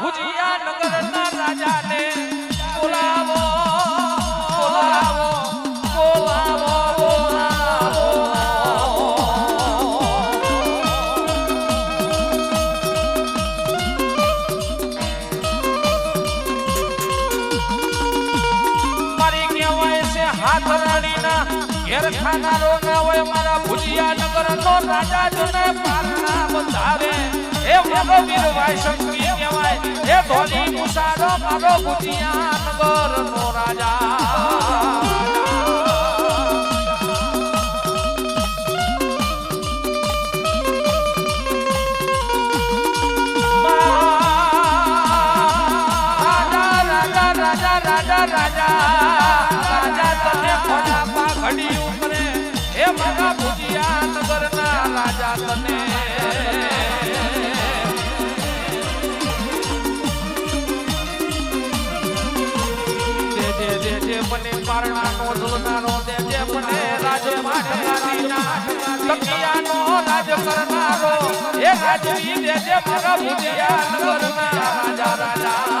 ભુજિયા નગરના રાજાને બોલાવો ઘેર ખાનારો ના હોય મારા ભુજિયા નગરનો રાજા પારના બંધારે હે મારો વીર રાજા. મને પારણાનો ઝુલનાનો દેજે મને રાજ રાજ કરનારો, એ રાજવી દેજે મારા ભુજિયા નગરના રાજા રાજા.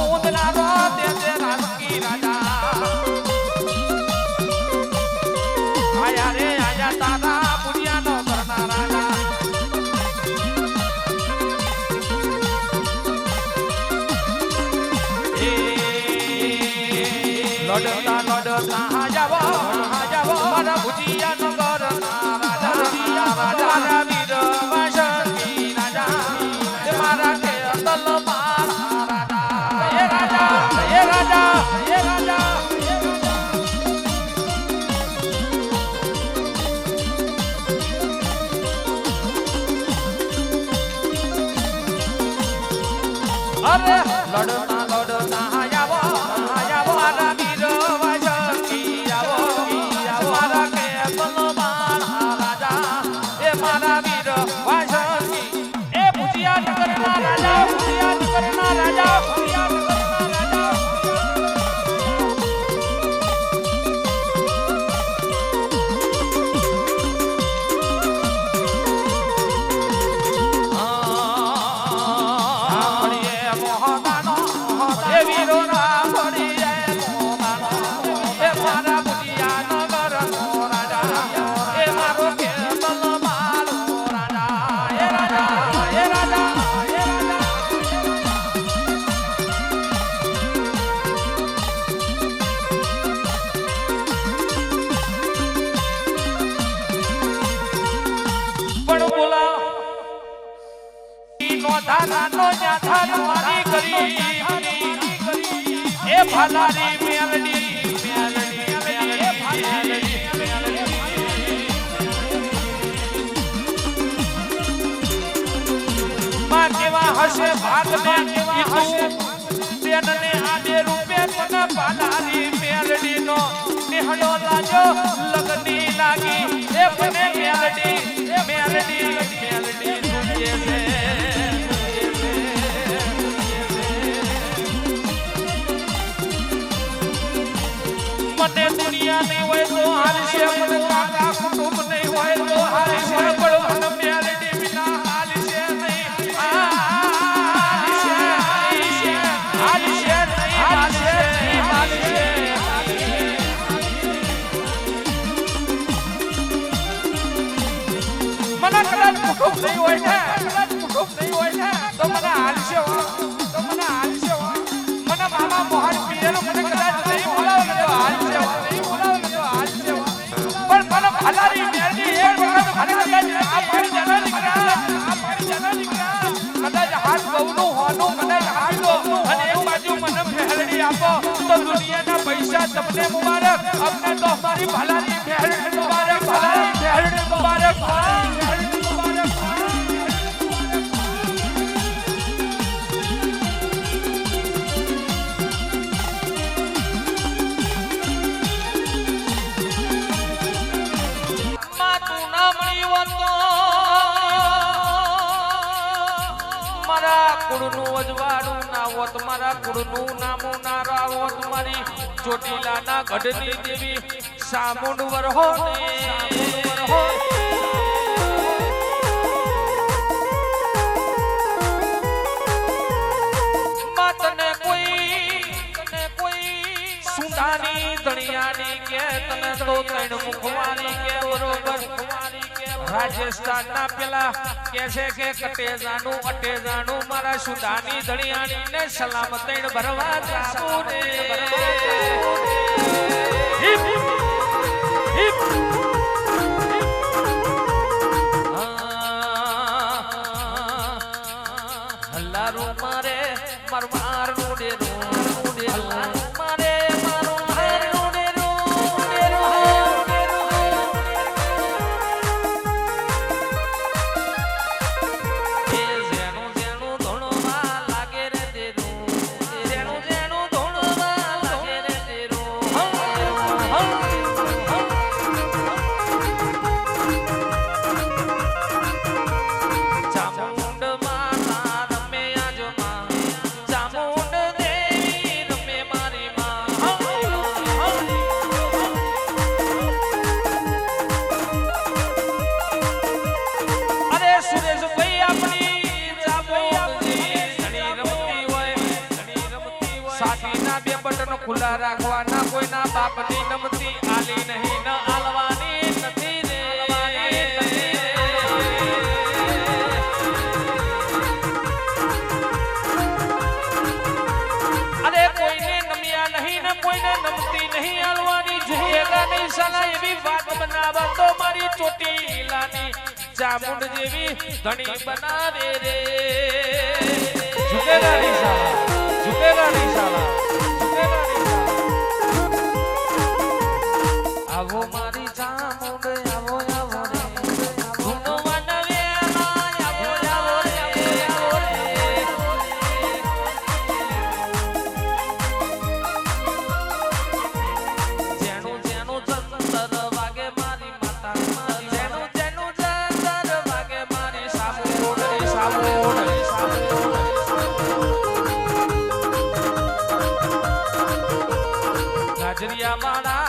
Lord, બોલા. નોંધા નાનો જાથા તમારી કરી. હશે ભાગ ને કેવા રૂપે તને ભાલારી મેલડી નો લગની લાગી. મને દુનિયા નહીં હોય તો હાલશે મને કુટુંબ નહીં હોય ને કદાચ કુટુંબ નહીં હોય ને, તો મને હાલશે તો મને હાલશે મને મામા મોહન પીરેલો મને કદાચ નહીં બોલાવે ને તો હાલશે નહીં બોલાવે ને તો હાલશે પણ મને ભલારી મેરડી એક વખત મને કદાચ આ પાડી જના દીકરા આ પાડી જના દીકરા કદાચ હાથ બહુનું હોનું કદાચ આપી અને એક બાજુ મને ફેરડી આપો. તો દુનિયાના પૈસા તમને મુબારક. અમને તો અમારી ભલારી ફેરડી મુબારક. ભલારી ફેરડી મુબારક. ભલારી અજવાળું ના હોત, મારા કુળનું નામું નારા રાવત મારી ચોટીલાના ગઢની દેવી સામુંડ વરહો કોઈ, તને કોઈ સુંદાની દણિયાની કે, તને તો ત્રણ મુખવાની કે, બરોબર. રાજસ્થાનના પેલા કે છે કે કટેજાનું, અટેજાનું મારા સુદાની દણિયાની ને સલામ ભરવા જાવું ને હિપ ખુલ્લા રાખવાના કોઈના બાપની નમતી, આલી નહીં, ન આલવાની નથી અરે કોઈને નમ્યા નહીં, ને કોઈને નમતી નહીં, આલવાની ઝુકેગા નહીં સાલા એવી બનાવા તો મારી ચોટીલાની ચામુંડ જેવી ધણી બનાવે રે. Ramana.